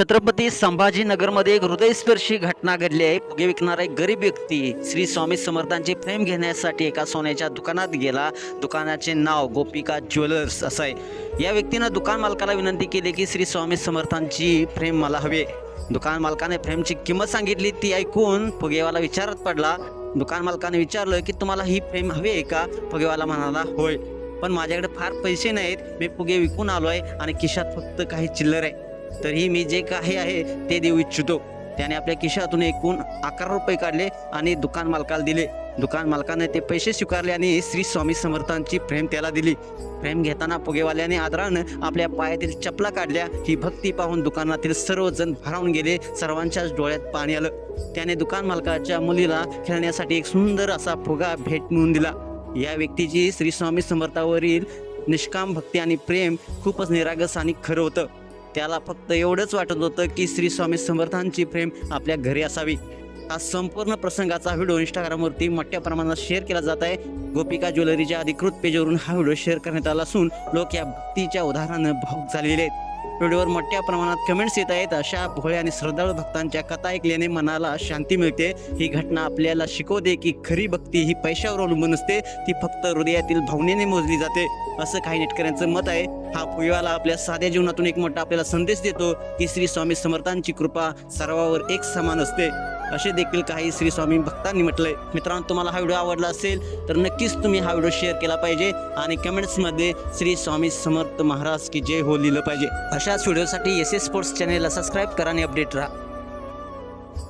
छत्रपती संभाजीनगरमध्ये एक हृदयस्पर्शी घटना घडली आहे. फुगे विकणारा एक गरीब व्यक्ती श्री स्वामी समर्थांचे फ्रेम घेण्यासाठी एका सोन्याच्या दुकानात गेला. दुकानाचे नाव गोपिका ज्वेलर्स असं आहे. या व्यक्तीनं दुकान मालकाला विनंती केली की श्री स्वामी समर्थांची फ्रेम मला हवे. दुकान मालकाने फ्रेमची किंमत सांगितली. ती ऐकून फुगेवाला विचारत पडला. दुकान मालकाने विचारलं की तुम्हाला ही फ्रेम हवी आहे का? फुगेवाला म्हणाला होय. पण माझ्याकडे फार पैसे नाहीत. मी फुगे विकून आलो आहे आणि खिशात फक्त काही चिल्लर आहे. तरीही मी जे काही आहे ते देऊ इच्छितो. त्याने आपल्या खिशातून एकूण अकरा रुपये काढले आणि दुकान मालकाला दिले. दुकान मालकाने ते पैसे स्वीकारले आणि श्री स्वामी समर्थांची फ्रेम त्याला दिली. फ्रेम घेताना फुगेवाल्याने आदरानं आपल्या पायातील चपला काढल्या. ही भक्ती पाहून दुकानातील सर्वजण भरावून गेले. सर्वांच्याच डोळ्यात पाणी आलं. त्याने दुकान मालकाच्या मुलीला खेळण्यासाठी एक सुंदर असा फुगा भेट म्हणून दिला. या व्यक्तीची श्री स्वामी समर्थावरील निष्काम भक्ती आणि प्रेम खूपच निरागस आणि खरं होतं. त्याला फक्त एवढंच वाटत होतं की श्री स्वामी समर्थांची प्रेम आपल्या घरी असावी. हा संपूर्ण प्रसंगाचा व्हिडिओ इंस्टाग्रामवरती मोठ्या प्रमाणात शेअर केला जात आहे. गोपिका ज्वेलरीच्या अधिकृत पेजवरून हा व्हिडिओ शेअर करण्यात आला असून लोक या भक्तीच्या उदाहरणानं भाऊक झालेले आहेत. व्हिडिओवर मोठ्या प्रमाणात कमेंट्स येत आहेत. अशा भोळ्या आणि श्रद्धाळू भक्तांच्या कथा ऐकल्याने मनाला शांती मिळते. ही घटना आपल्याला शिकवते की खरी भक्ती ही पैशावर अवलंबून असते. ती फक्त हृदयातील भावनेने मोजली जाते. असं काही नेटकऱ्यांचं मत आहे. हा पुयवाला आपल्या साध्या जीवनातून एक मोठा आपल्याला संदेश देतो की श्री स्वामी समर्थांची कृपा सर्वावर एक समान असते. असे देखील काही श्री स्वामी भक्तांनी म्हटलंय. मित्रांनो तुम्हाला हा व्हिडिओ आवडला असेल तर नक्कीच तुम्ही हा व्हिडिओ शेअर केला पाहिजे आणि कमेंट्समध्ये श्री स्वामी समर्थ महाराज की जय हो लिहिलं पाहिजे. अशाच व्हिडिओसाठी एस एस स्पोर्ट्स चॅनेलला सबस्क्राईब करा आणि अपडेट राहा.